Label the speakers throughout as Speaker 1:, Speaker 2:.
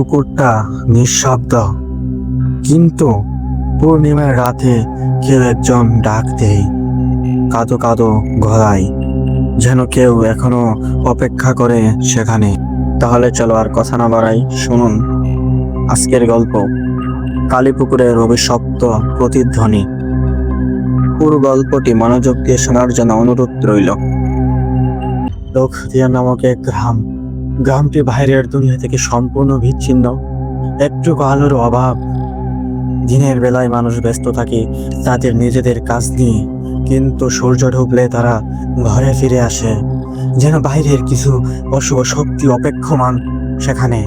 Speaker 1: পুকুরটা নিঃশব্দ। কিন্তু পূর্ণিমার রাতে কেউ একজন ডাক দেয়, কাদো কাদো গলায়, যেন কেউ এখনও অপেক্ষা করে সেখানে। তাহলে চলো আর কথা না বাড়াই, শুনুন আজকের গল্প। কালীপুকুরের অভিশপ্ত প্রতিধ্বনি। পুরো গল্পটি মনোযোগ দিয়ে শোনার জন্য অনুরোধ রইল। লক্ষদিয়া নামক এক গ্রাম? গ্রামটি বাইরের দুনিয়া থেকে সম্পূর্ণ বিচ্ছিন্ন। একটু আলোর অভাব। দিনের বেলায় মানুষ ব্যস্ত থাকে, তাদের নিজেদের কাজ নিয়ে। কিন্তু সূর্য ঢুকলে তারা ঘরে ফিরে আসে, যেন বাইরের কিছু অশুভ শক্তি অপেক্ষমান সেখানে।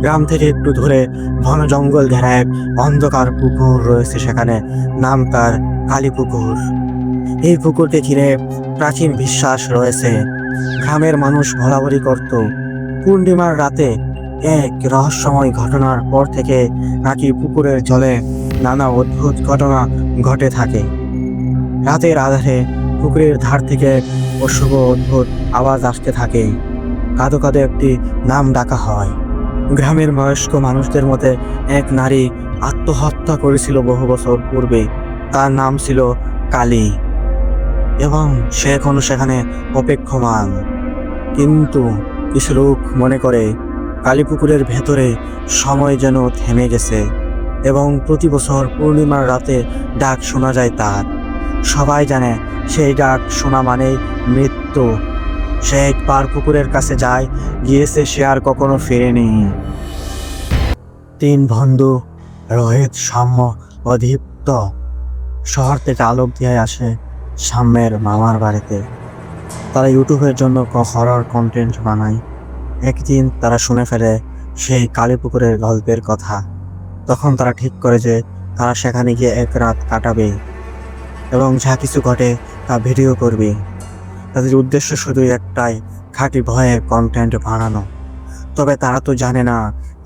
Speaker 1: গ্রাম থেকে একটু দূরে ঘন জঙ্গল ঘেরা এক অন্ধকার পুকুর রয়েছে সেখানে, নাম তার কালী পুকুর এই পুকুরকে ঘিরে প্রাচীন বিশ্বাস রয়েছে। গ্রামের মানুষ ভরাভরি করত। পূর্ণিমার রাতে এক রহস্যময় ঘটনার পর থেকে নাকি পুকুরের জলে নানা অদ্ভুত ঘটনা ঘটে থাকে। রাতের আধারে পুকুরের ধার থেকে অশুভ অদ্ভুত আওয়াজ আসতে থাকে। কাঁদো কাঁদো একটি নাম ডাকা হয়। গ্রামের বয়স্ক মানুষদের মধ্যে এক নারী আত্মহত্যা করেছিল বহু বছর পূর্বে। তার নাম ছিল কালী। এবং সে এখনও সেখানে অপেক্ষমান। কিন্তু কিছু লোক মনে করে, কালীপুকুরের ভেতরে সময় যেন থেমে গেছে এবং প্রতি বছর পূর্ণিমার রাতে ডাক শোনা যায় তার। সবাই জানে সেই ডাক শোনা মানেই মৃত্যু। সে একবার পুকুরের কাছে যায়, গিয়েছে সে আর কখনো ফেরেনি। তিন বন্ধু, রোহিত, সাম্য ও দীপ্ত শহর থেকে আলোক দিয়ে আসে সাম্যের মামার বাড়িতে। তারা ইউটিউবের জন্য হরর কন্টেন্ট বানায়। একদিন তারা শুনে ফেলে সেই কালীপুকুরের গল্পের কথা। তখন তারা ঠিক করে যে তারা সেখানে গিয়ে এক রাত কাটাবে এবং যা কিছু ঘটে তা ভিডিও করবে। তাদের উদ্দেশ্য শুধু একটাই, খাঁটি ভয়ের কন্টেন্ট বানানো। তবে তারা তো জানে না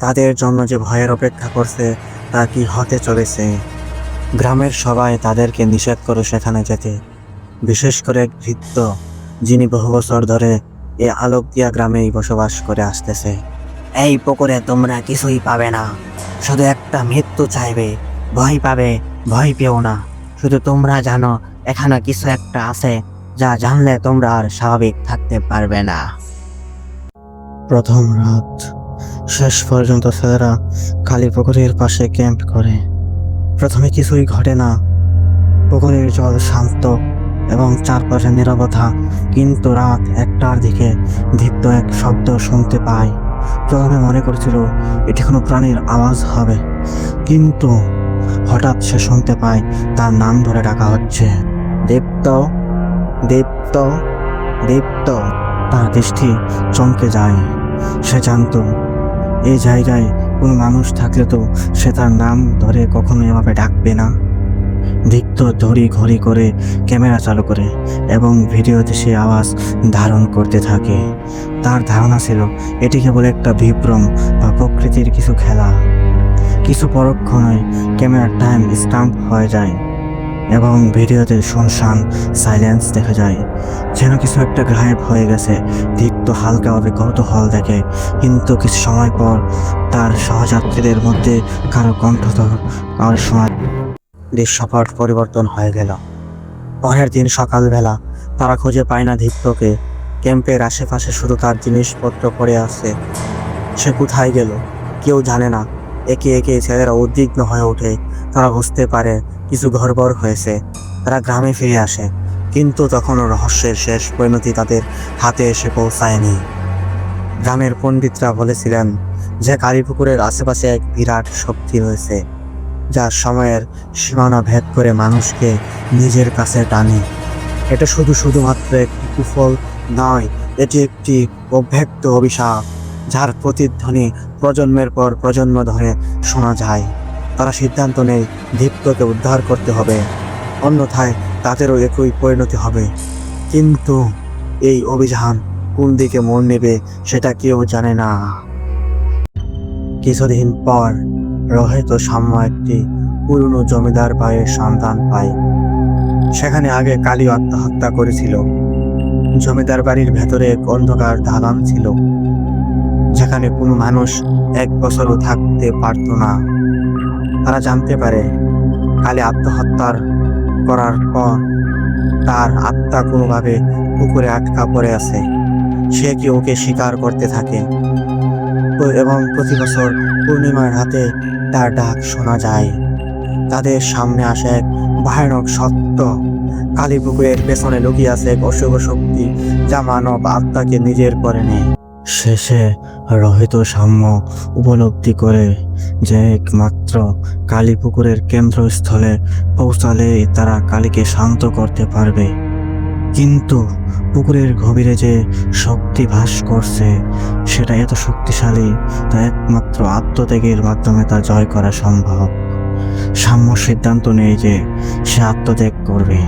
Speaker 1: তাদের জন্য যে ভয়ের অপেক্ষা করছে তা কি হতে চলেছে। গ্রামের সবাই তাদেরকে নিষেধ করে সেখানে যেতে, বিশেষ করে ভৃত্য যিনি বহু বছর ধরে এ আলোক দিয়া গ্রামেই বসবাস করে আসতেছে। এই পুকুরে তোমরা কিছুই পাবে না। শুধু একটা মৃত্যু চাইবে। ভয় পাবে, ভয় পেও না। শুধু তোমরা জানো, এখানে কিছু একটা আছে, যা জানলে তোমরা আর স্বাভাবিক থাকতে পারবে না। প্রথম রাত। শেষ পর্যন্ত ছেলেরা কালী পুকুরের পাশে ক্যাম্প করে। প্রথমে কিছুই ঘটে না। পুকুরের জল শান্ত এবং চারপাশে নিরবতা, কিন্তু রাত একটার দিকে দীপ্ত এক শব্দ শুনতে পায়। প্রথমে মনে করেছিল, এটি কোনো প্রাণীর আওয়াজ হবে। কিন্তু হঠাৎ সে শুনতে পায়, তার নাম ধরে ডাকা হচ্ছে, দীপ্ত দীপ্ত দীপ্ত। তার দৃষ্টি চমকে যায়। সে জানতো এই জায়গায় কোনো মানুষ থাকলে তো সে তার নাম ধরে কখনো এভাবে ডাকবে না। দীপ্ত ধরি ঘড়ি করে ক্যামেরা চালু করে এবং ভিডিওতে সে আওয়াজ ধারণ করতে থাকে। তার ধারণা ছিল, এটি কেবল একটা বিভ্রম বা প্রকৃতির কিছু খেলা। কিছু পরক্ষণে ক্যামেরার টাইম স্টাম্প হয়ে যায় এবং ভিডিওতে শুনশান, সাইলেন্স দেখা যায়। যেন কিছু একটা গায়েব হয়ে গেছে দীপ্ত হালকাভাবে কৌতূহল দেখে। কিন্তু কিছু সময় পর তার সহযাত্রীদের মধ্যে কারও কণ্ঠধর আর শোনা দৃশ্যপট পরিবর্তন হয়ে গেল। পরের দিন সকালবেলা তারা খুঁজে পায় না দীপ্তকে। ক্যাম্পের আশেপাশে শুধু তার জিনিসপত্র পড়ে আছে। সে কোথায় গেল? কেউ জানে না। একে একে ছেলেরা উদ্বিগ্ন হয়ে ওঠে। তারা বুঝতে পারে কিছু ঘরবর হয়েছে। তারা গ্রামে ফিরে আসে। কিন্তু তখনও রহস্যের শেষ পরিণতি তাদের হাতে এসে পৌঁছায়নি। গ্রামের পণ্ডিতরা বলেছিলেন, যে কালীপুকুরের আশেপাশে এক বিরাট শক্তি রয়েছে যা সময়ের সীমানা ভেদ করে মানুষকে নিজের কাছে টানে। এটা শুধু শুধুমাত্র একটি কুফল নয়, এটি একটি অভ্যক্ত অভিশাপ, যার প্রতিধ্বনি প্রজন্মের পর প্রজন্ম ধরে শোনা যায়। তারা সিদ্ধান্ত নেয়, দীপ্তকে উদ্ধার করতে হবে, অন্যথায় তাদেরও একই পরিণতি হবে। কিন্তু এই অভিযান কোন দিকে মন নেবে, সেটা কেউ জানে না। কিছুদিন পর রোহিত সাম্য একটি পুরনো জমিদার ভাইয়ের সন্তান পায়। সেখানে আগে কালী আত্মহত্যা করেছিল। জমিদার বাড়ির ভেতরে এক অন্ধকার দালান ছিল। যেখানে কোনো মানুষ এক বছরও থাকতে পারতো না। তারা জানতে পারে, কালী আত্মহত্যার করার পর তার আত্মা কোনোভাবে পুকুরে আটকা পড়ে আছে। সে কি ওকে স্বীকার করতে থাকে? এবং প্রতি বছর পূর্ণিমার রাতে তার ডাক শোনা যায়। তাদের সামনে আসে এক ভয়ানক সত্য। কালী পুকুরের পেছনে লুকিয়ে আছে এক অশুভ শক্তি যা মানব আত্মাকে নিজের করে নেয়। শেষে রহিত সাম্য উপলব্ধি করে যে একমাত্র কালী পুকুরের কেন্দ্রস্থলে পৌঁছালে তারা কালীকে শান্ত করতে পারবে। কিন্তু পুকুরের গভীরে যে শক্তি ভাস করছে, সেটা এত শক্তিশালী, তা একমাত্র আত্মত্যাগের মাধ্যমে তা জয় করা সম্ভব। সাম্য সিদ্ধান্ত নেই যে সে আত্মত্যাগ করবে।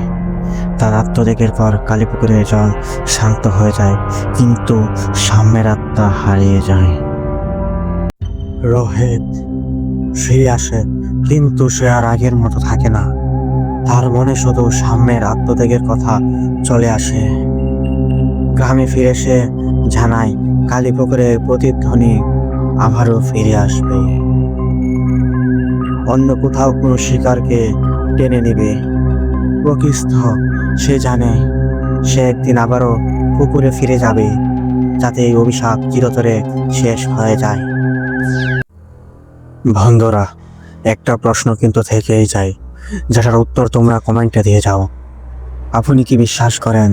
Speaker 1: তার আত্মত্যাগের পর কালীপুকুরের জল শান্ত হয়ে যায়, কিন্তু সাম্যের আত্মা হারিয়ে যায়। রোহিত ফিরে আসে, কিন্তু সে আর আগের মতো থাকে না। তার মনে শুধু সাম্যের আত্মত্যাগের কথা চলে আসে। গ্রামে ফিরে সে জানায় কালীপুকুরের প্রতিধ্বনি আবারও ফিরে আসবে। অন্য কোথাও কোনো শিকারকে টেনে নেবে। প্রকৃষ্ট সে জানে, সে একদিন আবারও পুকুরে ফিরে যাবে, যাতে এই অভিশাপ চিরতরে শেষ হয়ে যায়। বন্ধুরা, একটা প্রশ্ন কিন্তু থেকেই যায়। যেটার উত্তর, তোমরা কমেন্টে দিয়ে যাও। আপনি কি বিশ্বাস করেন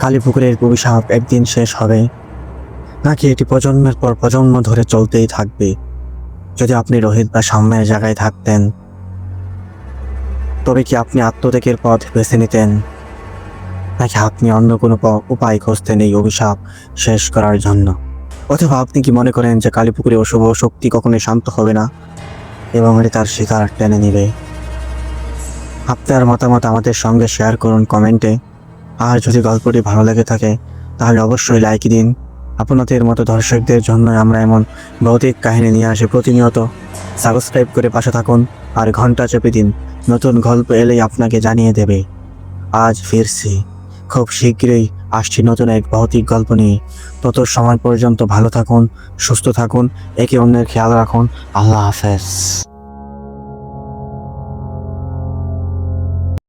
Speaker 1: কালীপুকুরের অভিশাপ একদিন শেষ হবে? নাকি এটি প্রজন্মের পর প্রজন্ম ধরে চলতেই থাকবে? যদি আপনি রোহিত বা সাম্যের জায়গায় থাকতেন, তবে কি আপনি আত্মত্যাগের পথ বেছে নিতেন? নাকি আপনি অন্য কোনো উপায় খুঁজতেন এই অভিশাপ শেষ করার জন্য? অথবা আপনি কি মনে করেন যে কালীপুকুরে অশুভ শক্তি কখনোই শান্ত হবে না? এবং এটি তার শিকার টেনে নেবে? আপনার মতামত আমাদের সঙ্গে শেয়ার করুন কমেন্টে আর যদি গল্পটি ভালো লেগে থাকে, তাহলে অবশ্যই লাইক দিন। আপনাদের মতো দর্শকদের জন্য আমরা এমন ভৌতিক কাহিনী নিয়ে আসি প্রতিনিয়ত। সাবস্ক্রাইব করে পাশে থাকুন আর ঘণ্টা চেপে দিন। নতুন গল্প এলেই আপনাকে জানিয়ে দেবে। আজ ফিরছি। খুব শীঘ্রই আসছি নতুন এক ভৌতিক গল্প নিয়ে। তত সময় পর্যন্ত ভালো থাকুন, সুস্থ থাকুন, একে অন্যের খেয়াল রাখুন। আল্লাহ হাফেজ।